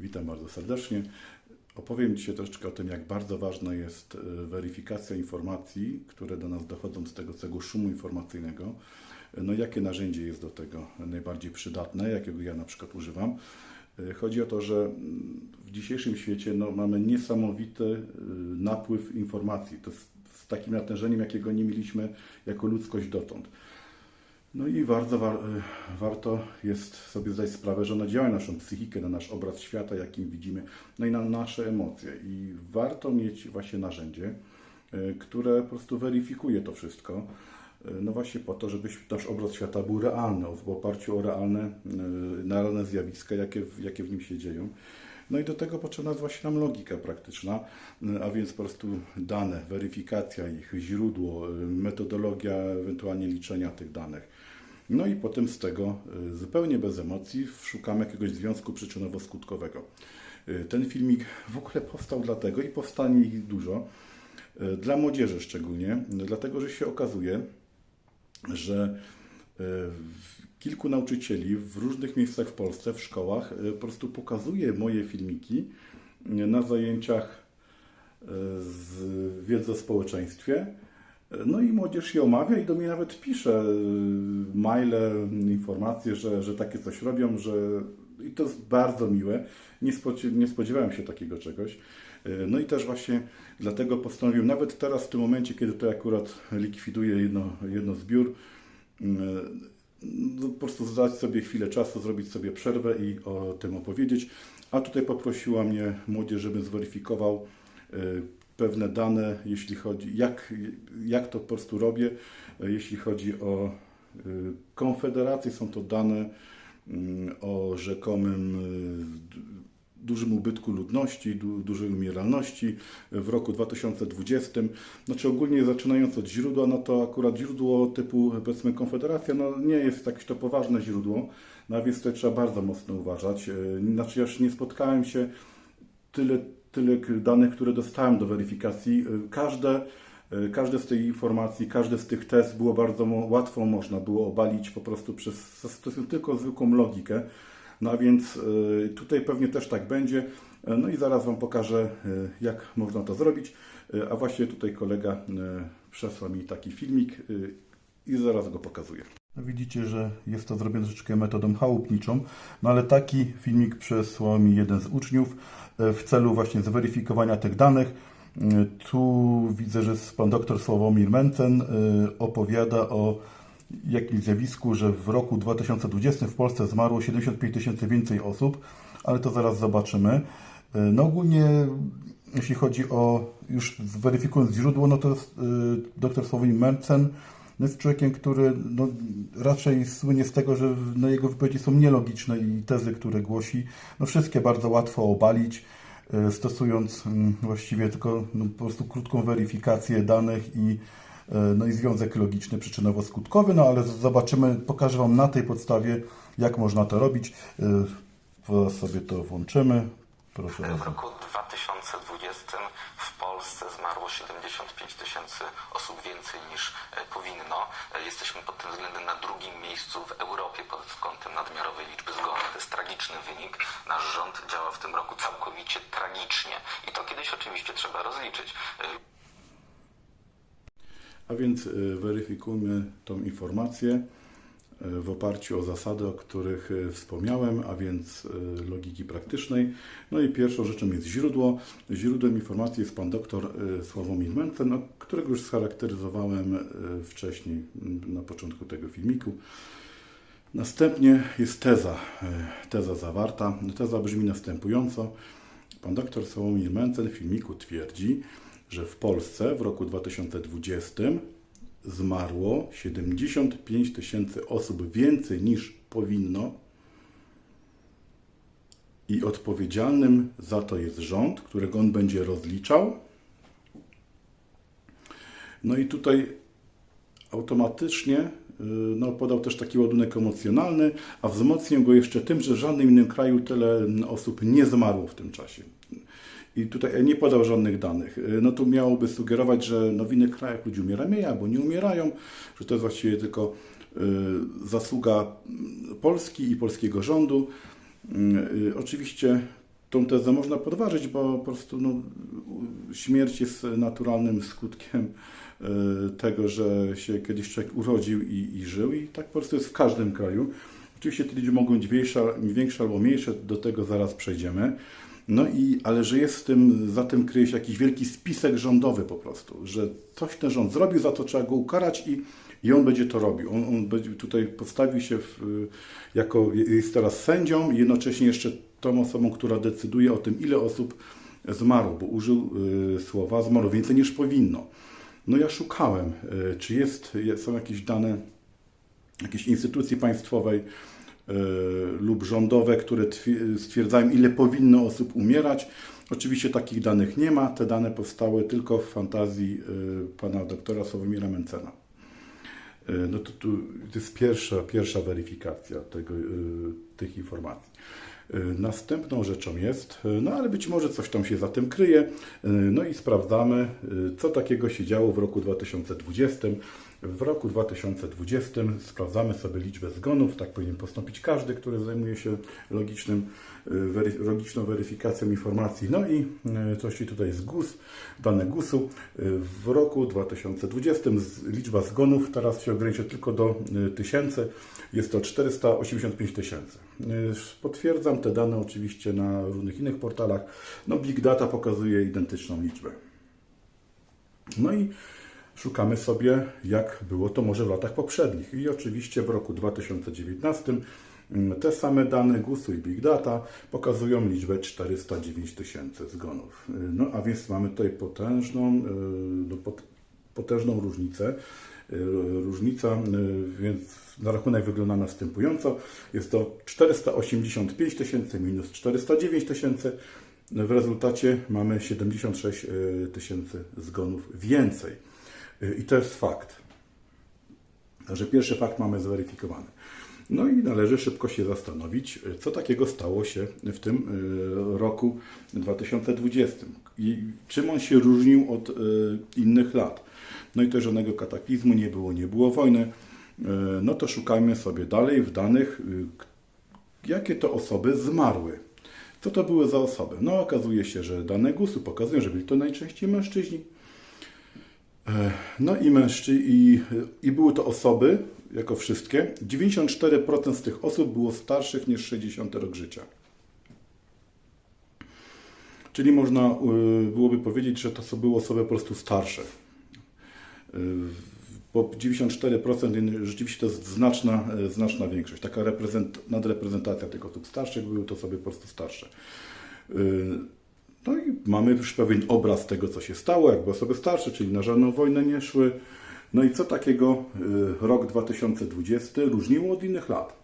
Witam bardzo serdecznie. Opowiem dzisiaj troszeczkę o tym, jak bardzo ważna jest e, weryfikacja informacji, które do nas dochodzą z tego całego szumu informacyjnego. No jakie narzędzie jest do tego najbardziej przydatne, jakiego ja na przykład używam. E, Chodzi o to, że mm, w dzisiejszym świecie no, mamy niesamowity e, napływ informacji. To z takim natężeniem, jakiego nie mieliśmy jako ludzkość dotąd. No i bardzo war, y, warto jest sobie zdać sprawę, że ona działa na naszą psychikę, na nasz obraz świata, jakim widzimy, no i na nasze emocje. I warto mieć właśnie narzędzie, y, które po prostu weryfikuje to wszystko. y, No właśnie po to, żeby nasz obraz świata był realny, w oparciu o realne, realne zjawiska, jakie, jakie w nim się dzieją. No i do tego potrzebna jest właśnie nam logika praktyczna, a więc po prostu dane, weryfikacja ich, źródło, metodologia ewentualnie liczenia tych danych. No i potem z tego y, zupełnie bez emocji szukamy jakiegoś związku przyczynowo-skutkowego. Y, Ten filmik w ogóle powstał dlatego i powstanie ich dużo, y, dla młodzieży szczególnie, dlatego że się okazuje, że kilku nauczycieli w różnych miejscach w Polsce, w szkołach, y, po prostu pokazuje moje filmiki y, na zajęciach y, z wiedzy o społeczeństwie. No i młodzież je omawia i do mnie nawet pisze maile, informacje, że, że takie coś robią, że i to jest bardzo miłe. Nie, spodzie, nie spodziewałem się takiego czegoś. No i też właśnie dlatego postanowiłem, nawet teraz w tym momencie, kiedy to akurat likwiduję jedno, jedno zbiór, y, no, po prostu zdać sobie chwilę czasu, zrobić sobie przerwę i o tym opowiedzieć. A tutaj poprosiła mnie młodzież, żebym zweryfikował y, pewne dane, jeśli chodzi, jak, jak to po prostu robię, y, jeśli chodzi o y, Konfederację. Są to dane y, o rzekomym dużym ubytku ludności, du, dużej umieralności w roku 2020. Znaczy ogólnie zaczynając od źródła, no to akurat źródło typu powiedzmy Konfederacja, no nie jest jakieś to poważne źródło, no więc tutaj trzeba bardzo mocno uważać. Y, Znaczy ja już nie spotkałem się tyle, tyle danych, które dostałem do weryfikacji. Y, Każde, y, każde z tej informacji, każde z tych test było bardzo łatwo można było obalić po prostu przez zastosując tylko zwykłą logikę. No a więc y, tutaj pewnie też tak będzie. Y, No i zaraz Wam pokażę, y, jak można to zrobić. Y, A właśnie tutaj kolega y, przesłał mi taki filmik y, i zaraz go pokazuję. No widzicie, że jest to zrobione troszeczkę metodą chałupniczą, no ale taki filmik przesłał mi jeden z uczniów e, w celu właśnie zweryfikowania tych danych. E, Tu widzę, że pan doktor Sławomir Mencen e, opowiada o jakimś zjawisku, że w roku 2020 w Polsce zmarło 75 tysięcy więcej osób, ale to zaraz zobaczymy. E, No ogólnie jeśli chodzi o, już weryfikując źródło, no to jest y, dr Sławomir Mencen no jest człowiekiem, który no, raczej słynie z tego, że no, jego wypowiedzi są nielogiczne i tezy, które głosi, no, wszystkie bardzo łatwo obalić, y, stosując mm, właściwie tylko no, po prostu krótką weryfikację danych i, no, i związek logiczny przyczynowo-skutkowy, no ale zobaczymy, pokażę Wam na tej podstawie, jak można to robić. Zaraz sobie to włączymy. Proszę W roku 2020 w Polsce zmarło 75 tysięcy osób więcej niż e, powinno. E, Jesteśmy pod tym względem na drugim miejscu w Europie pod kątem nadmiarowej liczby zgonów. To jest tragiczny wynik. Nasz rząd działa w tym roku całkowicie tragicznie. I to kiedyś oczywiście trzeba rozliczyć. A więc y, weryfikujmy tą informację y, w oparciu o zasady, o których y, wspomniałem, a więc logiki praktycznej. No i pierwszą rzeczą jest źródło. Źródłem informacji jest pan doktor Sławomir Mencen, no, którego już scharakteryzowałem wcześniej y, na początku tego filmiku. Następnie jest teza, teza zawarta. Teza brzmi następująco. Pan dr Sławomir Mencen w filmiku twierdzi, że w Polsce w roku 2020 zmarło 75 tysięcy osób więcej niż powinno i odpowiedzialnym za to jest rząd, którego on będzie rozliczał. No i tutaj automatycznie y, no, podał też taki ładunek emocjonalny, a wzmocnił go jeszcze tym, że w żadnym innym kraju tyle mm, osób nie zmarło w tym czasie. I tutaj nie podał żadnych danych. Y, No tu miałoby sugerować, że no w innych krajach ludzie umierają mniej albo nie umierają, że to jest właściwie tylko y, zasługa mm, Polski i polskiego rządu. Y, Oczywiście tą tezę można podważyć, bo po prostu no, śmierć jest naturalnym skutkiem e, tego, że się kiedyś człowiek urodził i, i żył i tak po prostu jest w każdym kraju. Oczywiście te liczby mogą być większe, większe albo mniejsze, do tego zaraz przejdziemy. No i, ale że jest w tym, za tym kryje się jakiś wielki spisek rządowy po prostu, że coś ten rząd zrobił, za to trzeba go ukarać i, i on będzie to robił. On, on będzie tutaj postawił się w, jako, jest teraz sędzią i jednocześnie jeszcze tą osobą, która decyduje o tym, ile osób zmarło, bo użył y, słowa zmarło więcej niż powinno. No ja szukałem, y, czy jest, są jakieś dane jakiejś instytucji państwowej y, lub rządowe, które twi- stwierdzają, ile powinno osób umierać. Oczywiście takich danych nie ma. Te dane powstały tylko w fantazji y, pana doktora Sławomira Mencena. Y, No to, to jest pierwsza, pierwsza weryfikacja tego, tych informacji. Następną rzeczą jest, no ale być może coś tam się za tym kryje, no i sprawdzamy, co takiego się działo w roku 2020. W roku 2020 sprawdzamy sobie liczbę zgonów, tak powinien postąpić każdy, który zajmuje się logicznym, y, logiczną weryfikacją informacji. No i y, coś tutaj z GUS, dane GUS-u. Y, W roku 2020 z- liczba zgonów teraz się ogranicza tylko do tysięcy, jest to 485 tysięcy. Potwierdzam te dane oczywiście na różnych innych portalach. No Big Data pokazuje identyczną liczbę. No i szukamy sobie, jak było to może w latach poprzednich. I oczywiście w roku 2019 mm, te same dane GUS-u i Big Data pokazują liczbę 409 tysięcy zgonów. Y, No a więc mamy tutaj potężną, y, no, pot, potężną różnicę. Y, Różnica, więc na rachunek wygląda następująco. Jest to 485 tysięcy minus 409 tysięcy. W rezultacie mamy 76 y, tysięcy zgonów więcej. Y, I to jest fakt. Także pierwszy fakt mamy zweryfikowany. No i należy szybko się zastanowić, y, co takiego stało się w tym y, roku 2020 i czym on się różnił od innych lat. No i to żadnego kataklizmu nie było, nie było wojny. No to szukajmy sobie dalej w danych, jakie to osoby zmarły. Co to były za osoby? No okazuje się, że dane GUS-u pokazują, że byli to najczęściej mężczyźni. E, No i mężczyźni, i, i były to osoby, jako wszystkie, 94% z tych osób było starszych niż 60 rok życia. Czyli można y, byłoby powiedzieć, że to były osoby po prostu starsze. Y, Bo 94% rzeczywiście to jest znaczna, e, znaczna większość. Taka reprezent, nadreprezentacja tych osób starszych były to osoby po prostu starsze. Y, no i mamy już pewien obraz tego, co się stało, jakby osoby starsze, czyli na żadną wojnę nie szły. No i co takiego y, rok 2020 różniło od innych lat?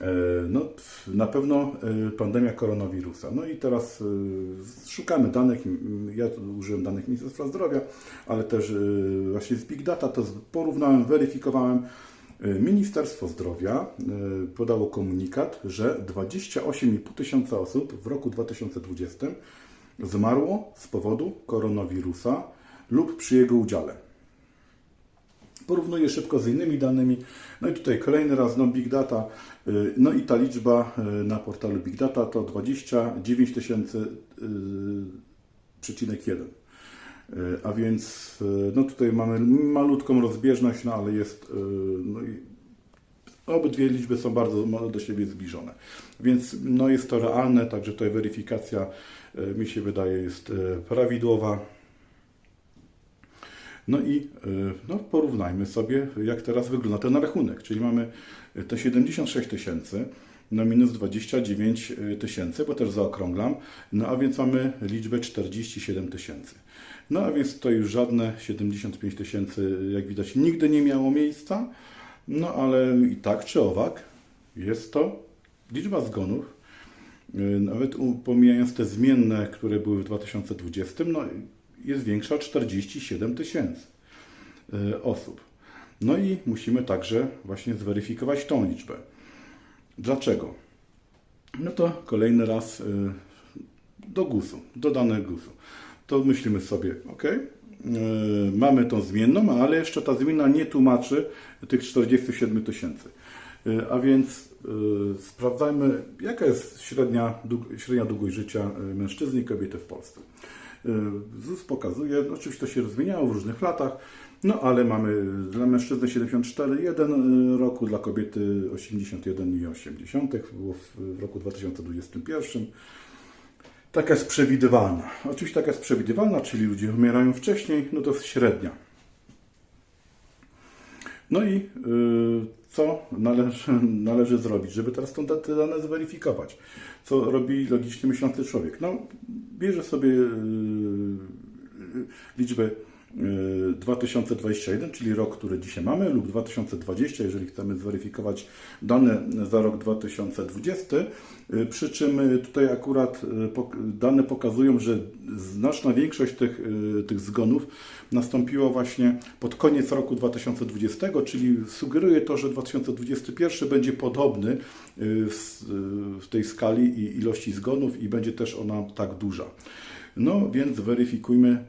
E, No, na pewno y, pandemia koronawirusa. No i teraz y, szukamy danych, ja użyłem danych Ministerstwa Zdrowia, ale też y, właśnie z Big Data to porównałem, weryfikowałem. E, Ministerstwo Zdrowia e, podało komunikat, że 28,5 tysiąca osób w roku 2020 zmarło z powodu koronawirusa lub przy jego udziale. Porównuję szybko z innymi danymi. No i tutaj kolejny raz no Big Data. E, no i ta liczba na portalu Big Data to 29 tysięcy 1. A więc y, no tutaj mamy malutką rozbieżność, no ale jest y, no obydwie liczby są bardzo do siebie zbliżone. Więc no jest to realne, także tutaj weryfikacja mi się wydaje jest prawidłowa. No i no, porównajmy sobie, jak teraz wygląda ten rachunek. Czyli mamy te 76 tysięcy, no minus 29 tysięcy, bo też zaokrąglam, no a więc mamy liczbę 47 tysięcy. No a więc to już żadne 75 tysięcy, jak widać, nigdy nie miało miejsca, no ale i tak czy owak jest to liczba zgonów, y, nawet pomijając te zmienne, które były w 2020, no jest większa o 47 tysięcy y, osób. No i musimy także właśnie zweryfikować tą liczbę. Dlaczego? No to kolejny raz y, do GUS-u, do danych GUS-u. To myślimy sobie, ok, mamy tą zmienną, ale jeszcze ta zmienna nie tłumaczy tych 47 tysięcy. Y, A więc y, sprawdzajmy, jaka jest średnia, średnia długość życia mężczyzny i kobiety w Polsce. ZUS pokazuje, oczywiście to się zmieniało w różnych latach, no ale mamy dla mężczyzny 74,1 roku, dla kobiety 81,8 było w roku 2021. Taka jest przewidywalna. Oczywiście taka jest przewidywalna, czyli ludzie umierają wcześniej, no to jest średnia. No i y, co należy, należy zrobić, żeby teraz tą, te dane zweryfikować? Co robi logicznie myślący człowiek? No, bierze sobie y, y, liczbę 2021, czyli rok, który dzisiaj mamy, lub 2020, jeżeli chcemy zweryfikować dane za rok 2020. y, Przy czym y, tutaj akurat y, dane pokazują, że znaczna większość tych, tych zgonów nastąpiło właśnie pod koniec roku 2020, czyli sugeruje to, że 2021 będzie podobny w, tej skali i ilości zgonów i będzie też ona tak duża. No więc weryfikujmy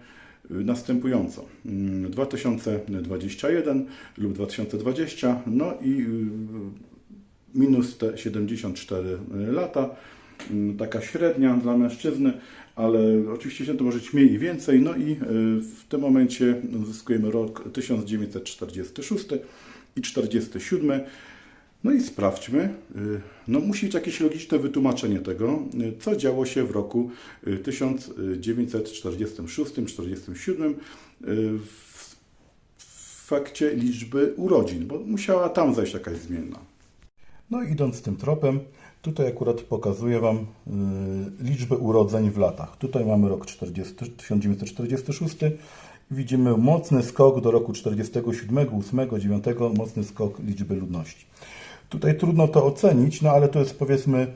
następująco. Mm, 2021 lub 2020, no i y, minus te 74 lata, Mm, taka średnia dla mężczyzny, ale oczywiście się to może być mniej i więcej, no i y, w tym momencie uzyskujemy rok 1946 i 47. No i sprawdźmy, y, no musi być jakieś logiczne wytłumaczenie tego, y, co działo się w roku y, 1946-47 w w fakcie liczby urodzin, bo musiała tam zajść jakaś zmienna. No idąc tym tropem, tutaj akurat pokazuję Wam y, liczbę urodzeń w latach. Tutaj mamy rok 40, 1946. Widzimy mocny skok do roku 47, 8, 9, mocny skok liczby ludności. Tutaj trudno to ocenić, no ale to jest powiedzmy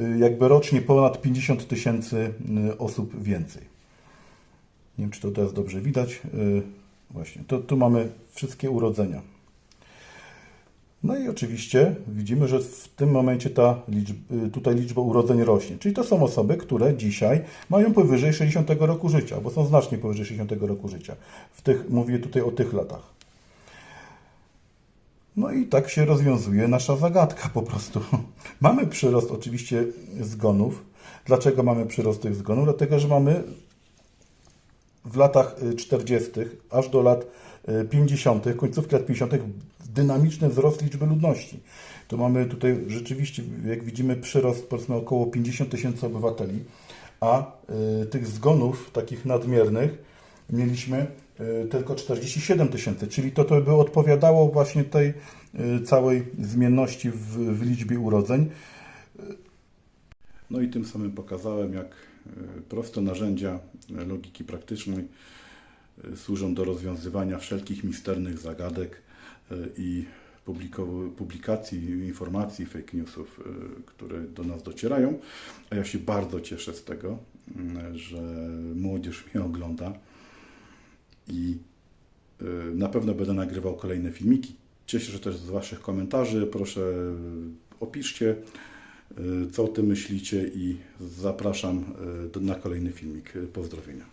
y, jakby rocznie ponad 50 tysięcy y, osób więcej. Nie wiem, czy to teraz dobrze widać. Y, Właśnie, to, tu mamy wszystkie urodzenia. No i oczywiście widzimy, że w tym momencie ta liczb, y, tutaj liczba urodzeń rośnie. Czyli to są osoby, które dzisiaj mają powyżej 60 roku życia, bo są znacznie powyżej 60 roku życia. W tych, mówię tutaj o tych latach. No i tak się rozwiązuje nasza zagadka po prostu. Mamy przyrost oczywiście zgonów. Dlaczego mamy przyrost tych zgonów? Dlatego, że mamy w latach y, 40. aż do lat y, 50., końcówki lat 50. dynamiczny wzrost liczby ludności. To mamy tutaj rzeczywiście, jak widzimy, przyrost powiedzmy około 50 tysięcy obywateli, a y, tych zgonów takich nadmiernych mieliśmy y, tylko 47 tysięcy, czyli to, to by odpowiadało właśnie tej y, całej zmienności w, w liczbie urodzeń. No i tym samym pokazałem, jak y, proste narzędzia logiki praktycznej służą do rozwiązywania wszelkich misternych zagadek i publikacji, informacji, fake newsów, które do nas docierają. A ja się bardzo cieszę z tego, y, że młodzież mnie ogląda i y, na pewno będę nagrywał kolejne filmiki. Cieszę się też z Waszych komentarzy. Proszę y, opiszcie, y, co o tym myślicie i zapraszam na kolejny filmik. Pozdrowienia.